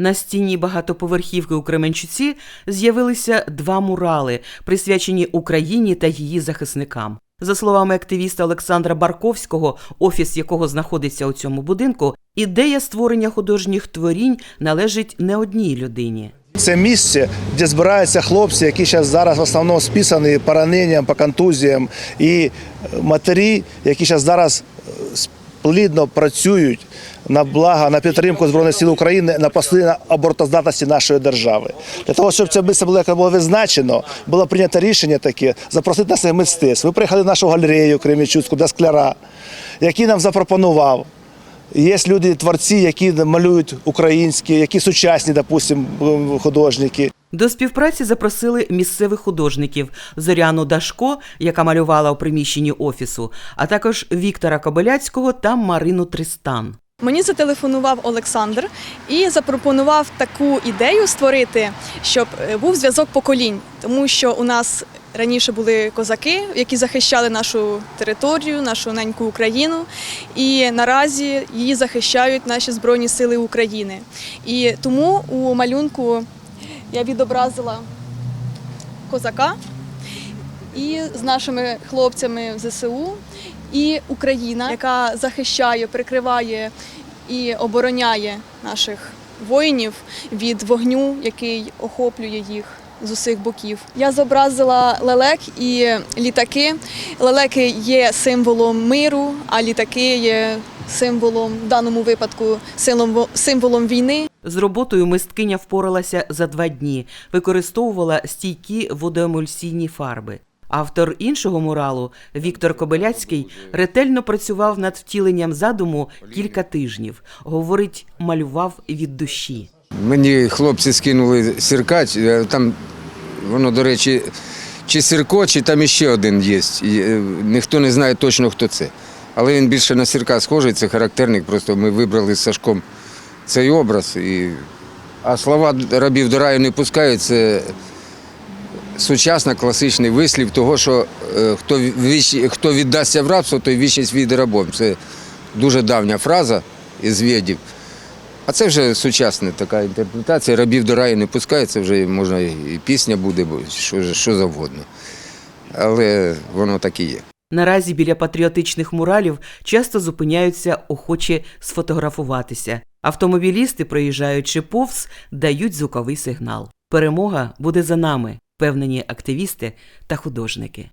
На стіні багатоповерхівки у Кременчуці з'явилися два мурали, присвячені Україні та її захисникам. За словами активіста Олександра Барковського, офіс якого знаходиться у цьому будинку, ідея створення художніх творінь належить не одній людині. Це місце, де збираються хлопці, які зараз зараз в основному списані по раненням, по контузіям, і матері, які зараз зараз плідно працюють на благо, на підтримку Збройних сил України, на посилення обороноздатності нашої держави. Для того, щоб це місце було було визначено, було прийнято рішення таке запросити нас мистецтв. Ви приїхали в нашу галерею Кремічуцьку до скляра, який нам запропонував. Є люди, творці, які малюють українські, які сучасні, допустим, художники. До співпраці запросили місцевих художників Зоряну Дашко, яка малювала у приміщенні офісу, а також Віктора Кобиляцького та Марину Тристан. Мені зателефонував Олександр і запропонував таку ідею створити, щоб е, був зв'язок поколінь, тому що у нас раніше були козаки, які захищали нашу територію, нашу неньку Україну, і наразі її захищають наші збройні сили України. І тому у малюнку я відобразила козака і з нашими хлопцями в ЗСУ, і Україна, яка захищає, прикриває і обороняє наших воїнів від вогню, який охоплює їх. З усіх боків я зобразила лелек і літаки. Лелеки є символом миру, а літаки є символом в даному випадку символом, символом війни. З роботою мисткиня впоралася за два дні, використовувала стійкі водоемульсійні фарби. Автор іншого муралу Віктор Кобиляцький ретельно працював над втіленням задуму кілька тижнів. Говорить, малював від душі. Мені хлопці скинули сірка, е, там воно, до речі, чи сірко, чи там іще один є. Е, Ніхто не знає точно, хто це. Але він більше на сірка схожий, це характерник. Просто ми вибрали з Сашком цей образ. І... А слова рабів до раю не пускають, це сучасний класичний вислів того, що е, хто, віч... хто віддасться в рабство, той вічність війде рабом. Це дуже давня фраза із ведів. А це вже сучасна така інтерпретація. Рабів до раю не пускають, це вже можна і пісня буде, що, що завгодно. Але воно так і є. Наразі біля патріотичних муралів часто зупиняються охочі сфотографуватися. Автомобілісти, проїжджаючи повз, дають звуковий сигнал. Перемога буде за нами, впевнені активісти та художники.